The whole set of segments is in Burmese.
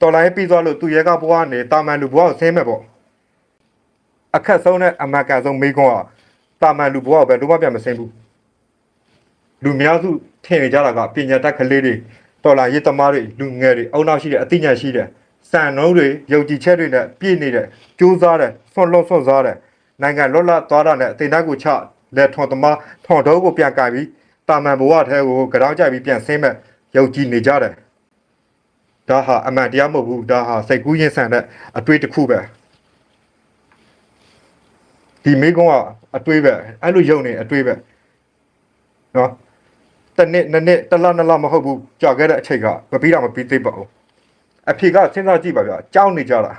တော်လိုင်းပြီးသွားလို့သူရဲကဘွားနေတာမန်လူဘွားကိုဆင်းမဲ့ပေါ့အခက်ဆုံးနဲ့အမတ်ကန်ဆုံးမိကွန်းကတာမန်လူဘွားကိုပဲလုံးဝပြန်မဆင်းဘူးလူများစုထင်နေကြတာကပညာတတ်ကလေးတွေတော်လိုင်းရေးသမားတွေလူငယ်တွေအုံနောက်ရှိတဲ့အသိဉာဏ်ရှိတဲ့စံနှုန်းတွေယုံကြည်ချက်တွေနဲ့ပြည့်နေတဲ့ကြိုးစားတဲ့ဆွန့်လွတ်ဆွန့်စားတဲ့နိုင်ငံလွတ်လပ်သွားတာနဲ့အသိနှက်ကိုချလက်ထွန်သမားထွန်တော့ကိုပြန်ကြိုက်ပြီးတာမန်ဘဝထဲကိုကြောက်ကြိုက်ပြီးပြန်ဆင်းမဲ့ယုံကြည်နေကြတယ် ဒါဟာအမှန်တရားမဟုတ်ဘူးဒါဟာစိတ်ကူးရင်ဆန်တဲ့အတွေ့တစ်ခုပဲဒီမိကုံးကအတွေ့ပဲအဲ့လိုယုံနေအတွေ့ပဲနော်တစ်နှစ်နှစ်နှစ်တစ်လနှစ်လမဟုတ်ဘူးကြာခဲ့တဲ့အချိန်ကမပြီးတော့မပြီးသေးပါဘူးအဖေကစဉ်းစားကြည့်ပါဗျာကြောက်နေကြတာ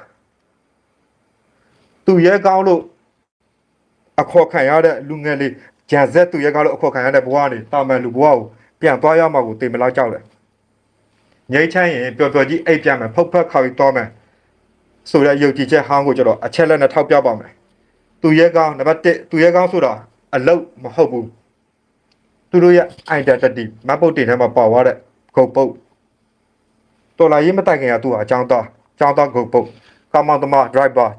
သူရဲကောင်းလို့အခေါ်ခံရတဲ့လူငယ်လေးဂျန်ဇက်သူရဲကောင်းလို့အခေါ်ခံရတဲ့ဘဝနေတာမန်လူဘဝကိုပြန်သွားရမှာကိုတင်မလောက်ကြောက်တယ် ငိမ့်ချမ်းရင်ပျော်ပျော်ကြီးအိပ်ပြမယ်ဖုတ်ဖက်ခေါက်ပြီးတော့မယ်ဆိုတဲ့ယုံကြည်ချက်ဟောင်းကိုကျွန်တော်အချက်လက်နဲ့ထောက်ပြပါမယ်သူရဲကောင်းနံပါတ်1သူရဲကောင်းဆိုတာအလုတ်မဟုတ်ဘူးသူတို့ရဲ့ identity မတ်ပုတ်တင်ထဲမှာပါသွားတဲ့ဂုတ်ပုတ်တော်လာရေးမတိုင်ခင်ကသူ့ဟာအကြောင်းသားအကြောင်းသားဂုတ်ပုတ်ကာမောင်သမား driver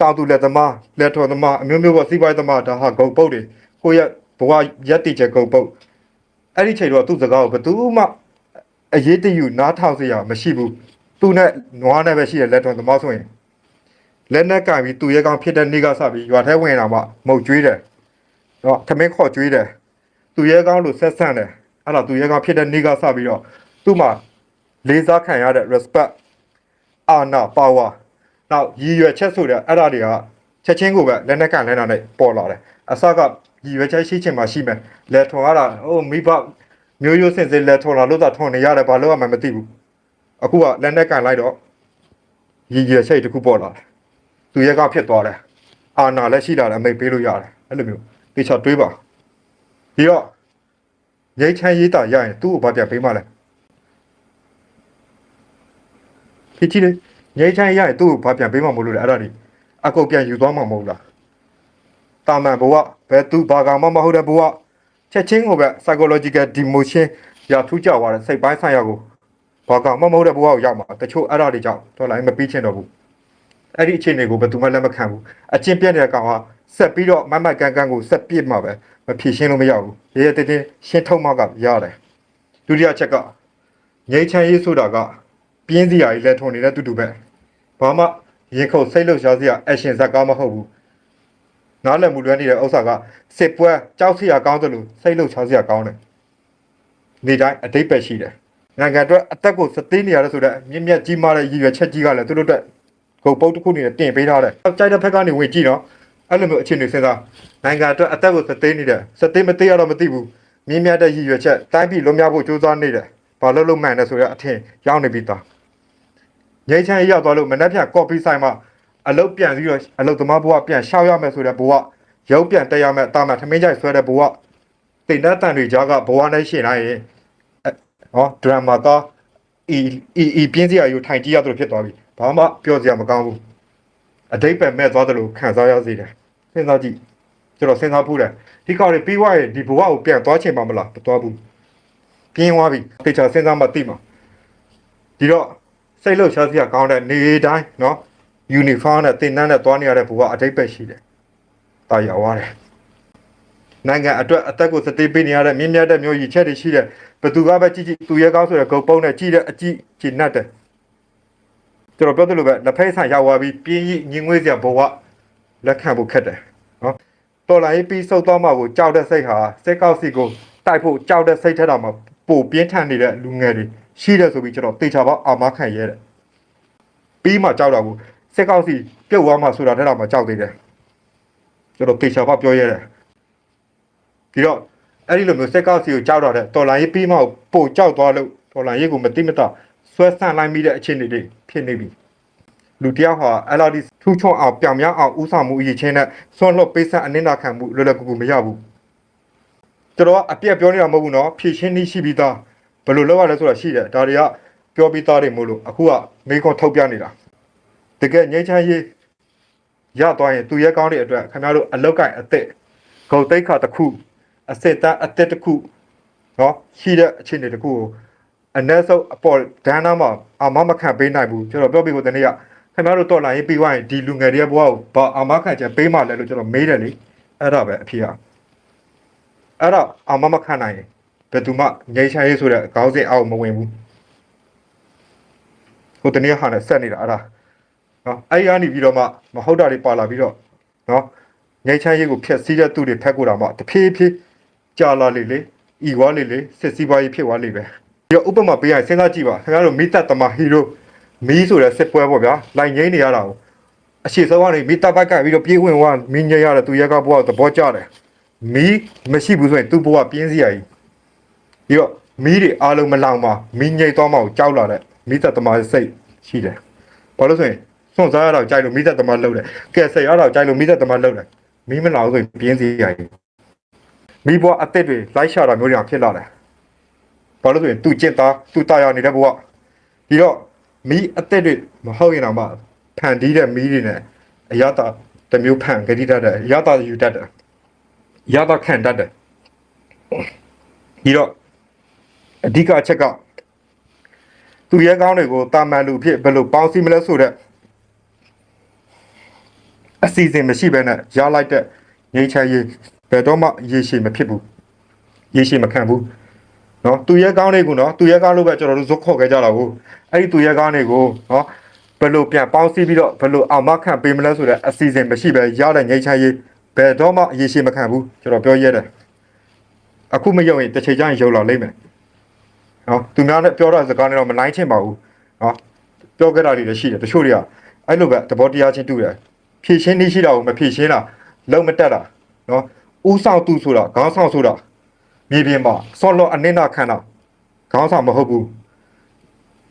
တောင်သူလက်သမားလက်ထော်သမားအမျိုးမျိုးပေါ့စီးပွားရေးသမားဒါဟာဂုတ်ပုတ်တွေကိုယ့်ရဲ့ဘဝရက်တည်ချက်ဂုတ်ပုတ်အဲ့ဒီချိန်တော့သူ့စကားကိုဘယ်သူမှ အရေးတယူနားထောင်စရာမရှိဘူးသူနဲ့နွားနဲ့ပဲရှိတဲ့လက်တော်သမားဆိုရင်လက်နဲ့ကင်ပြီးသူရဲကောင်းဖြစ်တဲ့နေ့ကစပြီးရွာထဲဝင်လာမှမုတ်ကျွေးတယ်နော်ထမင်းခေါ်ကျွေးတယ်သူရဲကောင်းလို့ဆက်ဆန့်တယ်အဲ့တော့သူရဲကောင်းဖြစ်တဲ့နေ့ကစပြီးတော့သူ့မှာလေးစားခံရတဲ့ respect အာနာ power နောက်ရည်ရွယ်ချက်ဆိုတဲ့အဲ့ဒါတွေကချက်ချင်းကိုပဲလက်နဲ့ကင်လက်နာနဲ့ပေါ်လာတယ်အစကရည်ရွယ်ချက်ရှိချင်မှရှိမယ်လက်ထော်ရတာဟိုမိဘ မျိုးရိုးစင်စစ်လက်ထွန်လာလို့သာထွန်နေရတယ်ဘာလို့မှမသိဘူးအခုကလက်နဲ့ကန်လိုက်တော့ရည်ရည်စိတ်တစ်ခုပေါ်လာတယ်သူရဲကဖြစ်သွားတယ်အာနာလည်းရှိလာတယ်အမိတ်ပေးလို့ရတယ်အဲ့လိုမျိုးတေချာတွေးပါပြီးတော့ရိတ်ချမ်းရေးတာရရင်သူ့ကိုဘာပြပေးမှလဲဖြစ်ချီလေရိတ်ချမ်းရရင်သူ့ကိုဘာပြန်ပေးမှမလို့လေအဲ့ဒါဒီအကုတ်ပြန်ယူသွားမှာမဟုတ်လားတာမန်ဘဝဘယ်သူဘာကောင်မှမဟုတ်တဲ့ဘဝ ချက်ချင်းကိုပဲ psychological demotion ရထူးကြသွားတဲ့စိတ်ပိုင်းဆိုင်ရာကိုဘာကမှမဟုတ်တဲ့ဘဝကိုရောက်မှာတချို့အဲ့ဒါတွေကြောင့်တော်လိုင်းမပြီးချင်တော့ဘူးအဲ့ဒီအခြေအနေကိုဘယ်သူမှလက်မခံဘူးအချင်းပြက်တဲ့ကောင်ကဆက်ပြီးတော့မမတ်ကန်ကန်ကိုဆက်ပြစ်မှာပဲမဖြေရှင်းလို့မရဘူးရဲရဲတင်းတင်းရှင်းထုတ်မှကရတယ်ဒုတိယချက်ကငိမ့်ချမ်းရေးဆိုတာကပြင်းစရာကြီးလက်ထုံနေတဲ့တူတူပဲဘာမှရင်ခုန်စိတ်လှုပ်ရှားစရာ action ဇက်ကားမဟုတ်ဘူး နားလည်မှုလွဲနေတဲ့ဥစ္စာကစစ်ပွဲကြောက်စရာကောင်းတယ်လို့စိတ်လှုပ်ရှားစရာကောင်းတယ်နေတိုင်းအတိတ်ပဲရှိတယ်နိုင်ငံအတွက်အသက်ကိုစသေးနေရတယ်ဆိုတော့မြင့်မြတ်ကြီးမားတဲ့ရည်ရွယ်ချက်ကြီးကလည်းသူတို့အတွက်ဂုတ်ပုတ်တစ်ခုအနေနဲ့တင်ပေးထားတယ်ကြိုက်တဲ့ဘက်ကနေဝင်ကြည့်တော့အဲ့လိုမျိုးအခြေအနေစဉ်းစားနိုင်ငံအတွက်အသက်ကိုစသေးနေတယ်စသေးမသေးရတော့မသိဘူးမြင့်မြတ်တဲ့ရည်ရွယ်ချက်တိုင်းပြည်လွတ်မြောက်ဖို့ကြိုးစားနေတယ်ဘာလို့လို့မှန်တယ်ဆိုတော့အထင်ရောက်နေပြီသားငိမ့်ချမ်းရောက်သွားလို့မနှက်ဖြန်ကော်ပီဆိုင်မှာ အလုတ်ပြန်ပြီးတော့အလုတ်သမားဘဝပြန်ရှောက်ရမယ်ဆိုတဲ့ဘဝ ရုပ်ပြန်တက်ရမယ်အတာမထမင်းကြိုက်ဆွဲတဲ့ဘဝတိတ်တတ်တန်တွေကြားကဘဝနဲ့ရှင်လိုက်ရင်အဲဟောဒရမာကဤဤဤပြင်းစရာယူထိုင်ကြည့်ရသလိုဖြစ်သွားပြီဘာမှပြောစရာမကောင်းဘူးအတိတ်ပဲမဲ့သွားတယ်လို့ခံစားရစေတယ်စဉ်းစားကြည့်ကျွန်တော်စဉ်းစားဖို့တယ်ဒီကောင်တွေပြီးွားရင်ဒီဘဝကိုပြန်သွားချင်ပါမလားမသွားဘူးပြင်းသွားပြီသေချာစဉ်းစားမှသိမှာဒီတော့စိတ်လှုပ်ရှားစရာကောင်းတဲ့နေတိုင်းเนาะ ယူနီဖောင်းနဲ့တင်နှန်းနဲ့သွားနေရတဲ့ဘဝအတိတ်ပဲရှိတယ်တာယာဝရတယ်နိုင်ငံအတွက်အသက်ကိုစတေးပေးနေရတဲ့မြင့်မြတ်တဲ့မျိုးရည်ချက်တွေရှိတဲ့ဘသူကပဲကြည့်ကြည့်သူရဲကောင်းဆိုတဲ့ဂုတ်ပုံးနဲ့ကြည့်တဲ့အကြည့်ကြည်နတ်တယ်ကျွန်တော်ပြောသလိုပဲလက်ဖက်ဆန်ရောက်သွားပြီးပြင်းကြီးညင်ငွေ့စရာဘဝလက်ခံဖို့ခက်တယ်နော်တော်လိုင်းပြီးစုပ်သွားမှကိုကြောက်တဲ့စိတ်ဟာစိတ်ကောက်စီကိုတိုက်ဖို့ကြောက်တဲ့စိတ်ထက်တော့မှပိုပြင်းထန်နေတဲ့လူငယ်တွေရှိတယ်ဆိုပြီးကျွန်တော်တေချာပေါအာမခံရဲတယ်ပြီးမှကြောက်တာကို စစ်ကောက်စီပြုတ်သွားမှဆိုတာတဲ့တော့မှကြောက်သေးတယ်ကျွန်တော်ပေချာဖပြောရဲတယ်ဒီတော့အဲ့ဒီလိုမျိုးစစ်ကောက်စီကိုကြောက်တော့တဲ့တော်လိုင်းရေးပြီးမှပို့ကြောက်သွားလို့တော်လိုင်းရေးကိုမတိမတဆွဲဆန့်လိုက်မိတဲ့အခြေအနေတွေဖြစ်နေပြီလူတယောက်ဟာအဲ့လိုဒီထူးချွန်အောင်ပြောင်ပြောင်အောင်ဥဆောင်မှုအရေးချင်းနဲ့ဆွန့်လွတ်ပေးဆက်အနစ်နာခံမှုလွယ်လွယ်ကူကူမရဘူးကျွန်တော်ကအပြက်ပြောနေတာမဟုတ်ဘူးနော်ဖြည့်ရှင်းနည်းရှိပြီးသားဘယ်လိုလုပ်ရလဲဆိုတာရှိတယ်ဒါတွေကပြောပြီးသားတွေမို့လို့အခုကမေခွန်ထုတ်ပြနေတာ ကယ်ငိမ့်ချမ်းရေးရသွားရင်သူရဲကောင်းတဲ့အတွက်ခင်ဗျားတို့အလောက်ကင်အသက်ဂုတ်တိတ်ခါတစ်ခုအစစ်သားအသက်တစ်ခုနော်ရှိတဲ့အခြေအနေတစ်ခုကိုအနက်ဆုံးအပေါ်ဒန်းနာမှာအာမမခံပေးနိုင်ဘူးကျွန်တော်ပြောပြဖို့တနေ့ကခင်ဗျားတို့တော်လာရေးပြီးွားရင်ဒီလူငယ်တွေရဲ့ဘဝကိုဘာအာမခံချက်ပေးမှလဲလို့ကျွန်တော်မေးတယ်လေအဲ့ဒါပဲအဖြစ်အားအဲ့တော့အာမမခံနိုင်ရင်ဘယ်သူမှငြိမ်းချမ်းရေးဆိုတဲ့ခေါင်းစဉ်အောက်မဝင်ဘူးဟိုတနေ့ဟာနဲ့ဆက်နေတာအဲ့ဒါ နော်အဲ့ဒီကနေပြီးတော့မှမဟုတ်တာတွေပါလာပြီးတော့နော်ငြိမ်းချမ်းရေးကိုဖျက်ဆီးတဲ့သူတွေဖက်ကိုတာမှတဖြည်းဖြည်းကြာလာလေလေဤွားလေလေစစ်စီးပွားရေးဖြစ်သွားလေပဲပြီးတော့ဥပမာပေးရရင်စဉ်းစားကြည့်ပါခင်ဗျားတို့မိသက်တမဟီရိုမီးဆိုတဲ့စစ်ပွဲပေါ့ဗျာလိုင်ငိမ့်နေရတာကိုအရှိဆုံးကနေမိတပ်ဘက်ကပြီးတော့ပြေးဝင်သွားမင်းညရတဲ့သူရကဘဝသဘောကျတယ်မီးမရှိဘူးဆိုရင်သူ့ဘဝပြင်းစရာကြီးပြီးတော့မီးတွေအားလုံးမလောင်ပါမီးငိမ့်သွားမှကိုကြောက်လာတဲ့မိသက်တမစိတ်ရှိတယ်ဘာလို့ဆိုရင် စွန့်စားရတော့ကြိုက်လို့မိသက်တမလှုပ်တယ်ကဲစိတ်ရတော့ကြိုက်လို့မိသက်တမလှုပ်တယ်မီးမလောင်ဆိုရင်ပြင်းစရာကြီးမိဘအသက်တွေလိုက်ရှာတာမျိုးတွေဖြစ်လာတယ်ဘာလို့ဆိုရင်သူကျင့်သားသူတာယာနေတဲ့ဘဝဒီတော့မီးအသက်တွေမဟုတ်ရင်တော့မှဖန်တီးတဲ့မီးတွေနဲ့အရသာတစ်မျိုးဖန်ကြတိတတ်တယ်အရသာယူတတ်တယ်အရသာခံတတ်တယ်ဒီတော့အဓိကအချက်ကသူရဲကောင်းတွေကိုတာမန်လူဖြစ်ဘယ်လိုပေါင်းစည်းမလဲဆိုတော့ အစီအစဉ်မရှိဘဲနဲ့ရလိုက်တဲ့ငြိမ်းချမ်းရေးဘယ်တော့မှရေရှည်မဖြစ်ဘူးရေရှည်မခံဘူးနော်သူရဲကောင်းတွေကိုနော်သူရဲကောင်းလို့ပဲကျွန်တော်တို့ဇွတ်ခေါ်ခဲ့ကြတာကိုအဲ့ဒီသူရဲကောင်းတွေကိုနော်ဘယ်လိုပြန်ပေါင်းစည်းပြီးတော့ဘယ်လိုအောင်မခံပေးမလဲဆိုတဲ့အစီအစဉ်မရှိပဲရတဲ့ငြိမ်းချမ်းရေးဘယ်တော့မှရေရှည်မခံဘူးကျွန်တော်ပြောရဲတယ်အခုမယုံရင်တစ်ချိန်ကျရင်ယုံလာလိမ့်မယ်နော်သူများနဲ့ပြောတဲ့စကားနဲ့တော့မနိုင်ချင်ပါဘူးနော်ပြောခဲ့တာတွေလည်းရှိတယ်တချို့တွေကအဲ့လိုပဲသဘောတရားချင်းတူတယ် ဖြည့်ရှင်းနေရှိတာကိုမဖြည့်ရှင်းတာလုံးမတက်တာနော်ဥဆောင်သူဆိုတာခေါင်းဆောင်ဆိုတာမြေပြင်မှာဆော့လော့အနစ်နာခံတာခေါင်းဆောင်မဟုတ်ဘူး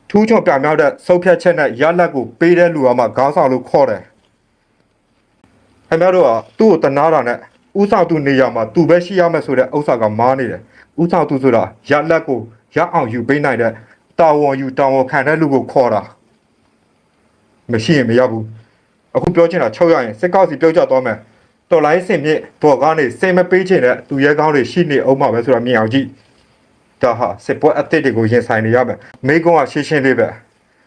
ထူးချော်ပြမြောက်တဲ့စုပ်ဖြတ်ချက်နဲ့ရလက်ကိုပေးတဲ့လူကမှခေါင်းဆောင်လို့ခေါ်တယ်ခင်ဗျားတို့ကသူ့ကိုတနာတာနဲ့ဥဆောင်သူနေရာမှာသူပဲရှိရမယ်ဆိုတဲ့ဥစ္စာကမားနေတယ်ဥဆောင်သူဆိုတာရလက်ကိုရအောင်ယူပေးနိုင်တဲ့တာဝန်ယူတာဝန်ခံတဲ့လူကိုခေါ်တာမရှိရင်မရဘူး အခုပြောချင်တာချုပ်ရရင်စစ်ကောက်စီပြောကြသွားမယ်တော်လိုင်းစင်မြင့်ဘော်ကနေစိတ်မပေးချင်တဲ့သူရဲကောင်းတွေရှိနေအောင်ပါပဲဆိုတာမြင်အောင်ကြည့်ဒါဟာစစ်ပွဲအသစ်တွေကိုရင်ဆိုင်နေရမယ်မိကုန်းကရှင်းရှင်းလေးပဲ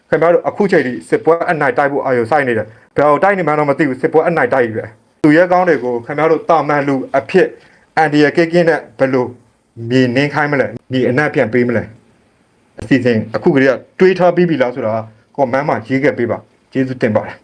ခင်ဗျားတို့အခုချိန်ထိစစ်ပွဲအနိုင်တိုက်ဖို့အာရုံစိုက်နေတယ်ဘယ်အောင်တိုက်နေမှန်းတော့မသိဘူးစစ်ပွဲအနိုင်တိုက်ပြီပဲသူရဲကောင်းတွေကိုခင်ဗျားတို့တာမန်လူအဖြစ်အန်ဒီရကင်းကင်းနဲ့ဘယ်လိုမြေနှင်းခိုင်းမလဲမြေအနက်ပြန်ပေးမလဲအစီအစဉ်အခုကလေးကတွေးထားပြီးပြီလားဆိုတာကွန်မန့်မှာရေးခဲ့ပေးပါကျေးဇူးတင်ပါတယ်